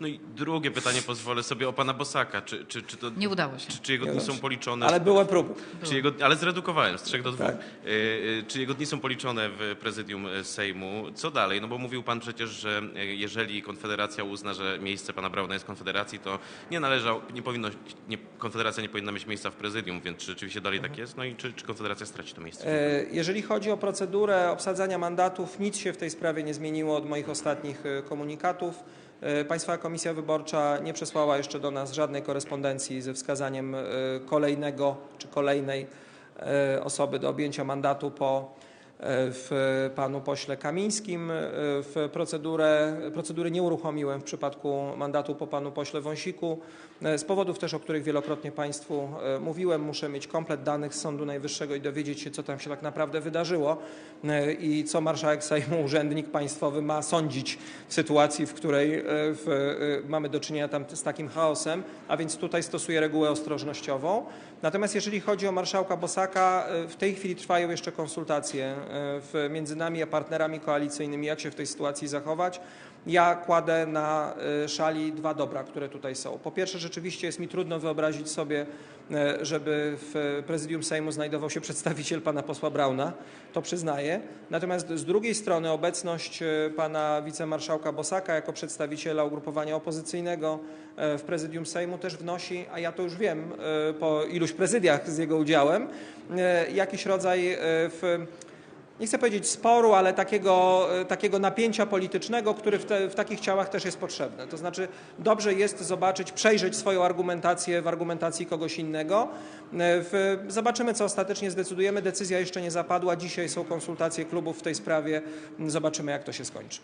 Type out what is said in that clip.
No i drugie pytanie pozwolę sobie o pana Bosaka. Czy, czy, czy, to, Nie udało się. czy, czy jego dni są policzone? Ale były próby. Czy jego, ale zredukowałem z trzech do dwóch. Tak. Y, y, Czy jego dni są policzone w prezydium y, Sejmu? Co dalej? No bo mówił pan przecież, że jeżeli Konfederacja uzna, że miejsce pana Brauna jest Konfederacji, to nie należał, nie powinno, nie, Konfederacja nie powinna mieć miejsca w prezydium, więc czy rzeczywiście dalej tak jest? No i czy, czy Konfederacja straci to miejsce? E, Jeżeli chodzi o procedurę obsadzania mandatów, nic się w tej sprawie nie zmieniło od moich ostatnich komunikatów. E, Państwowa Komisja Wyborcza nie przesłała jeszcze do nas żadnej korespondencji ze wskazaniem e, kolejnego czy kolejnej e, osoby do objęcia mandatu po w panu pośle Kamińskim. E, W procedurę, procedury nie uruchomiłem w przypadku mandatu po panu pośle Wąsiku. E, Z powodów też, o których wielokrotnie Państwu e, mówiłem, muszę mieć komplet danych z Sądu Najwyższego i dowiedzieć się, co tam się tak naprawdę wydarzyło e, i co marszałek Sejmu, urzędnik państwowy ma sądzić w sytuacji, w której e, w, e, mamy do czynienia tam z takim chaosem, a więc tutaj stosuję regułę ostrożnościową. Natomiast jeżeli chodzi o marszałka Bosaka, e, w tej chwili trwają jeszcze konsultacje e, w, między nami a partnerami koalicyjnymi, jak się w tej sytuacji zachować. Ja kładę na e, szali dwa dobra, które tutaj są. Po pierwsze, rzeczywiście jest mi trudno wyobrazić sobie, e, żeby w prezydium Sejmu znajdował się przedstawiciel pana posła Brauna, to przyznaję. Natomiast z drugiej strony obecność e, pana wicemarszałka Bosaka jako przedstawiciela ugrupowania opozycyjnego e, w prezydium Sejmu też wnosi, a ja to już wiem e, po iluś prezydiach z jego udziałem, e, jakiś rodzaj e, w nie chcę powiedzieć sporu, ale takiego, e, takiego napięcia politycznego, który w, te, w takich ciałach też jest potrzebne. To znaczy dobrze jest zobaczyć, przejrzeć swoją argumentację w argumentacji kogoś innego. E, W, zobaczymy, co ostatecznie zdecydujemy. Decyzja jeszcze nie zapadła. Dzisiaj są konsultacje klubów w tej sprawie. Zobaczymy, jak to się skończy.